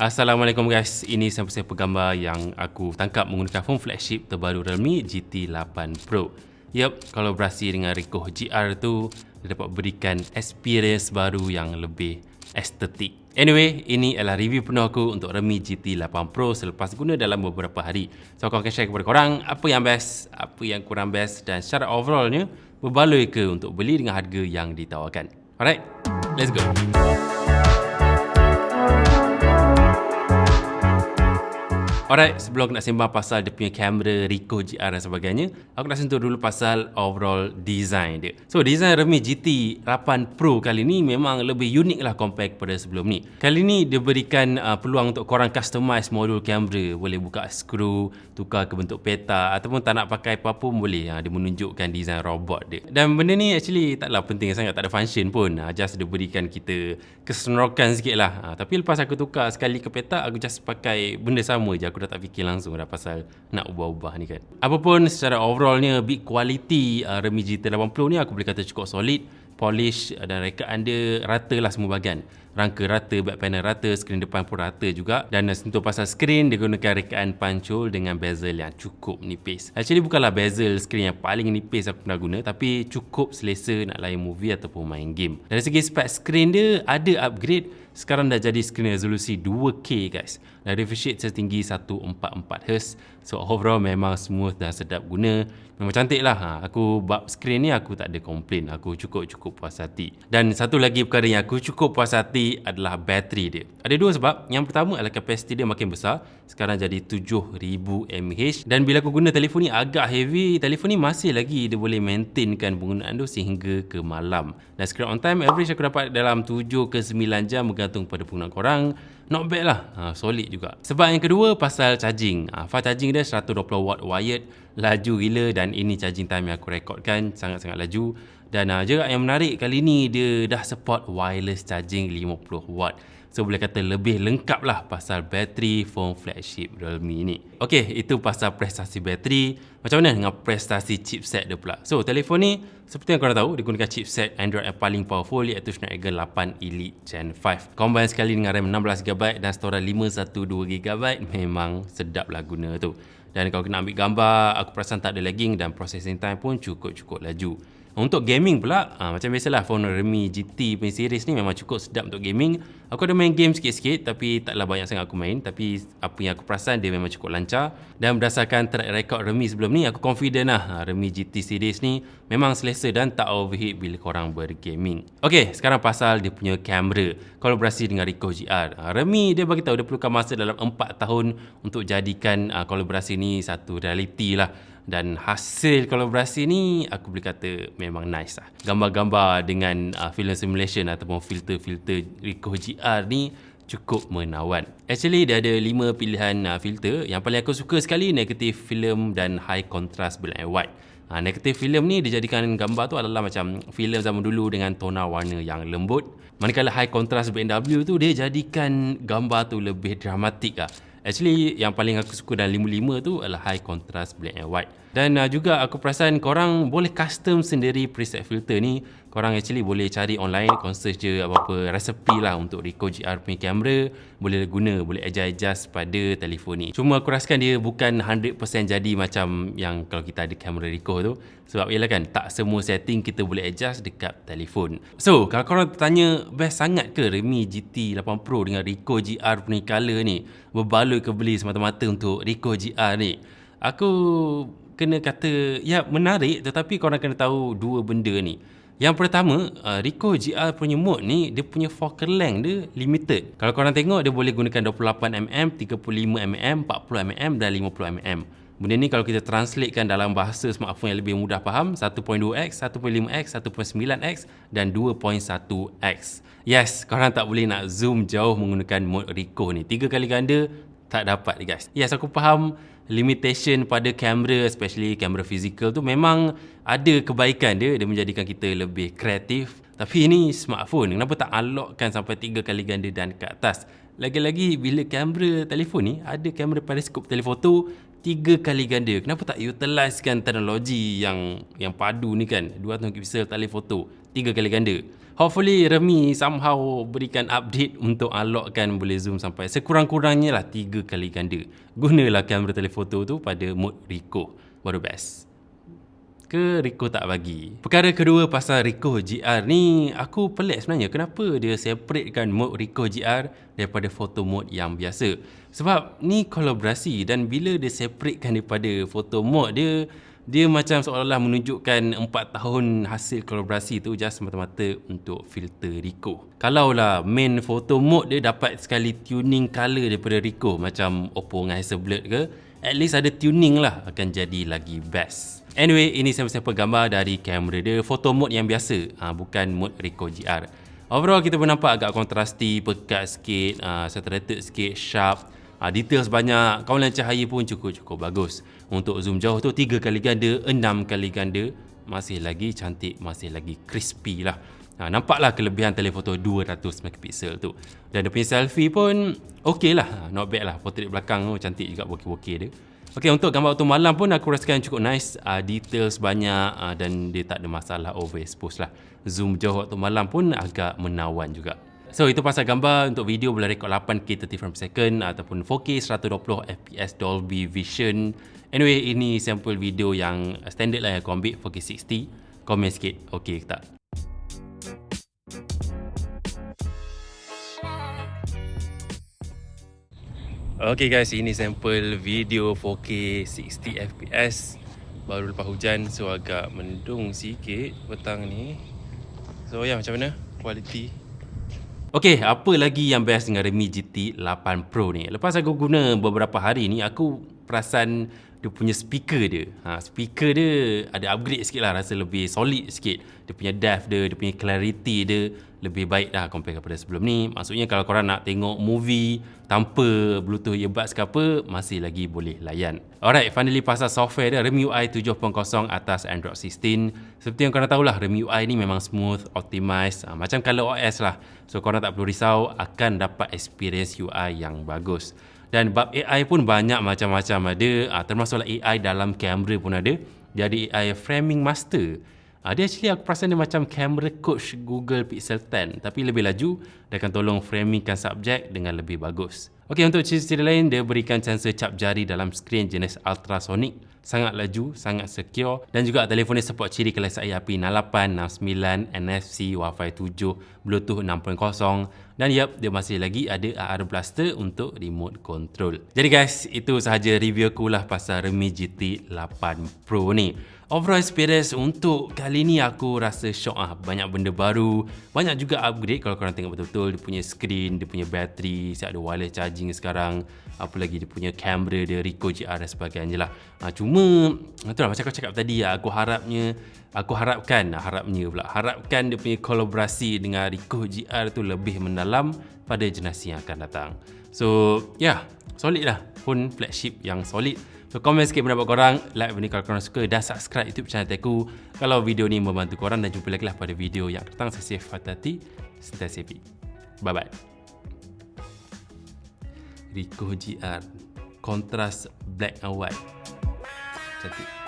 Assalamualaikum guys, ini sampel sampel gambar yang aku tangkap menggunakan phone flagship terbaru Realme GT8 Pro. Yup, kolaborasi dengan Ricoh GR tu dia dapat berikan experience baru yang lebih estetik. Anyway, ini adalah review penuh aku untuk Realme GT8 Pro selepas guna dalam beberapa hari. So aku akan share kepada korang apa yang best, apa yang kurang best dan secara overallnya berbaloi ke untuk beli dengan harga yang ditawarkan. Alright, let's go. Alright, sebelum aku nak sembang pasal dia punya kamera, Ricoh GR dan sebagainya, aku nak sentuh dulu pasal overall design dia. So, design Realme GT 8 Pro kali ni memang lebih unik lah compare kepada sebelum ni. Kali ni dia berikan uh, peluang untuk korang customize modul kamera. Boleh buka skru, tukar ke bentuk peta ataupun tak nak pakai apa-apa pun boleh. Uh, dia menunjukkan design robot dia. Dan benda ni actually taklah penting sangat, tak ada function pun. Uh, just dia berikan kita keseronokan sikit lah. Uh, tapi lepas aku tukar sekali ke peta, aku just pakai benda sama je. Aku dah tak fikir langsung dah pasal nak ubah-ubah ni kan. Apapun secara overallnya big quality uh, Realme GT80 ni aku boleh kata cukup solid, polish dan rekaan dia rata lah semua bahagian. Rangka rata, back panel rata, skrin depan pun rata juga. Dan sentuh pasal skrin, dia gunakan rekaan pancul dengan bezel yang cukup nipis. Actually bukanlah bezel skrin yang paling nipis aku pernah guna, tapi cukup selesa nak layan movie ataupun main game. Dari segi spek skrin dia, ada upgrade. Sekarang dah jadi skrin resolusi 2K guys. Dan refresh rate setinggi 144Hz so overall memang smooth dan sedap guna. Memang cantik lah ha, aku bab skrin ni aku tak ada komplain. Aku cukup-cukup puas hati. Dan satu lagi perkara yang aku cukup puas hati adalah bateri dia. Ada dua sebab. Yang pertama adalah kapasiti dia makin besar. Sekarang jadi 7000 mAh dan bila aku guna telefon ni agak heavy. Telefon ni masih lagi dia boleh maintainkan penggunaan tu sehingga ke malam. Dan screen on time average aku dapat dalam 7 ke 9 jam bergantung pada penggunaan korang. Not bad lah. Ha, solid juga. Sebab yang kedua pasal charging. Ha, fast charging dia 120 watt wired. Laju gila dan ini charging time yang aku rekodkan. Sangat-sangat laju dan uh, juga yang menarik kali ni dia dah support wireless charging 50 watt So boleh kata lebih lengkap lah pasal bateri phone flagship Realme ni. Okay, itu pasal prestasi bateri. Macam mana dengan prestasi chipset dia pula? So, telefon ni seperti yang korang tahu, dia gunakan chipset Android yang paling powerful iaitu Snapdragon 8 Elite Gen 5. Combine sekali dengan RAM 16GB dan storage 512GB memang sedap lah guna tu. Dan kalau kena ambil gambar, aku perasan tak ada lagging dan processing time pun cukup-cukup laju. Untuk gaming pula, ha, macam biasalah phone Realme GT punya series ni memang cukup sedap untuk gaming. Aku ada main game sikit-sikit tapi taklah banyak sangat aku main. Tapi apa yang aku perasan dia memang cukup lancar. Dan berdasarkan track record Realme sebelum ni, aku confident lah ha, Realme GT series ni memang selesa dan tak overheat bila korang bergaming. Okay, sekarang pasal dia punya kamera. Kolaborasi dengan Ricoh GR. Ha, Realme dia bagi tahu dia perlukan masa dalam 4 tahun untuk jadikan ha, kolaborasi ni satu realiti lah dan hasil kolaborasi ni aku boleh kata memang nice lah. Gambar-gambar dengan uh, film simulation ataupun filter-filter Ricoh GR ni cukup menawan. Actually dia ada 5 pilihan uh, filter. Yang paling aku suka sekali negative film dan high contrast black and white. Ha, negative film ni dijadikan gambar tu adalah macam filem zaman dulu dengan tona warna yang lembut. Manakala high contrast BMW tu dia jadikan gambar tu lebih dramatik lah. Actually yang paling aku suka dalam 55 tu adalah high contrast black and white. Dan uh, juga aku perasan korang boleh custom sendiri preset filter ni. Korang actually boleh cari online, search je apa-apa resepi lah untuk Ricoh GR punya kamera. Boleh guna, boleh adjust-adjust pada telefon ni. Cuma aku rasakan dia bukan 100% jadi macam yang kalau kita ada kamera Ricoh tu. Sebab ialah kan, tak semua setting kita boleh adjust dekat telefon. So, kalau korang tanya best sangat ke Realme GT 8 Pro dengan Ricoh GR punya color ni? Berbaloi ke beli semata-mata untuk Ricoh GR ni? Aku kena kata ya menarik tetapi korang kena tahu dua benda ni. Yang pertama, uh, Ricoh GR punya mode ni dia punya focal length dia limited. Kalau korang tengok dia boleh gunakan 28mm, 35mm, 40mm dan 50mm. Benda ni kalau kita translatekan dalam bahasa smartphone yang lebih mudah faham, 1.2x, 1.5x, 1.9x dan 2.1x. Yes, korang tak boleh nak zoom jauh menggunakan mode Ricoh ni. Tiga kali ganda tak dapat guys. Yes, aku faham limitation pada kamera especially kamera fizikal tu memang ada kebaikan dia. Dia menjadikan kita lebih kreatif. Tapi ini smartphone. Kenapa tak unlockkan sampai tiga kali ganda dan ke atas? Lagi-lagi bila kamera telefon ni ada kamera periskop telefoto tiga kali ganda kenapa tak utilizekan teknologi yang yang padu ni kan 200 megapixel telefoto tiga kali ganda Hopefully Remy somehow berikan update untuk unlockkan boleh zoom sampai sekurang-kurangnya lah 3 kali ganda. Gunalah kamera telefoto tu pada mode Ricoh. Baru best. Ke Ricoh tak bagi? Perkara kedua pasal Ricoh GR ni, aku pelik sebenarnya kenapa dia separatekan mode Ricoh GR daripada photo mode yang biasa. Sebab ni kolaborasi dan bila dia separatekan daripada photo mode dia, dia macam seolah-olah menunjukkan 4 tahun hasil kolaborasi tu just semata-mata untuk filter Ricoh. Kalaulah main photo mode dia dapat sekali tuning color daripada Ricoh macam Oppo dengan Hasselblad ke, at least ada tuning lah akan jadi lagi best. Anyway, ini sampel-sampel gambar dari kamera dia photo mode yang biasa, ha, bukan mode Ricoh GR. Overall kita pun nampak agak kontrasti, pekat sikit, uh, saturated sikit, sharp, uh, details banyak, kawalan cahaya pun cukup-cukup bagus. Untuk zoom jauh tu 3 kali ganda, 6 kali ganda masih lagi cantik, masih lagi crispy lah. Ha, nampaklah kelebihan telefoto 200 megapiksel tu. Dan dia punya selfie pun okey lah. Ha, not bad lah. Portrait belakang tu cantik juga bokeh-bokeh dia. Okey untuk gambar waktu malam pun aku rasakan cukup nice. Uh, details banyak uh, dan dia tak ada masalah overexpose lah. Zoom jauh waktu malam pun agak menawan juga. So itu pasal gambar untuk video boleh rekod 8K 30 frames second ataupun 4K 120 FPS Dolby Vision. Anyway ini sampel video yang standard lah yang aku ambil 4K 60. Komen sikit okey ke tak? Okay guys ini sampel video 4K 60 FPS baru lepas hujan so agak mendung sikit petang ni. So ya yeah, macam mana kualiti Okey, apa lagi yang best dengan Redmi GT 8 Pro ni? Lepas aku guna beberapa hari ni, aku perasan dia punya speaker dia. Ha, speaker dia ada upgrade sikit lah, rasa lebih solid sikit. Dia punya depth dia, dia punya clarity dia lebih baik dah compare kepada sebelum ni. Maksudnya kalau korang nak tengok movie tanpa Bluetooth earbuds ke apa, masih lagi boleh layan. Alright, finally pasal software dia, REMUI 7.0 atas Android 16. Seperti yang korang tahulah, REMUI ni memang smooth, optimized, ha, macam color OS lah. So korang tak perlu risau, akan dapat experience UI yang bagus. Dan bab AI pun banyak macam-macam ada, ha, termasuklah AI dalam kamera pun ada. Jadi AI framing master. Uh, dia actually aku perasan dia macam camera coach Google Pixel 10 tapi lebih laju dia akan tolong framingkan subjek dengan lebih bagus. Okey untuk ciri-ciri lain dia berikan sensor cap jari dalam skrin jenis ultrasonic, sangat laju, sangat secure. Dan juga telefon ni support ciri kelas IP 68, 69, NFC, Wi-Fi 7, Bluetooth 6.0 dan yep, dia masih lagi ada AR Blaster untuk remote control. Jadi guys, itu sahaja review aku lah pasal Redmi GT 8 Pro ni overall experience untuk kali ni aku rasa shock ah. Banyak benda baru. Banyak juga upgrade kalau korang tengok betul-betul. Dia punya screen dia punya battery siap ada wireless charging sekarang. Apa lagi dia punya kamera dia Ricoh GR dan sebagainya lah. Ha, cuma itulah macam aku cakap tadi aku harapnya aku harapkan harapnya pula harapkan dia punya kolaborasi dengan Ricoh GR tu lebih mendalam pada generasi yang akan datang. So yeah solid lah. Pun flagship yang solid So komen sikit pendapat korang Like video ni kalau korang suka Dan subscribe YouTube channel aku. Kalau video ni membantu korang Dan jumpa lagi lah pada video yang datang Saya Sif Fatati Stay safe. Bye bye Rico GR Kontras black and white. Cantik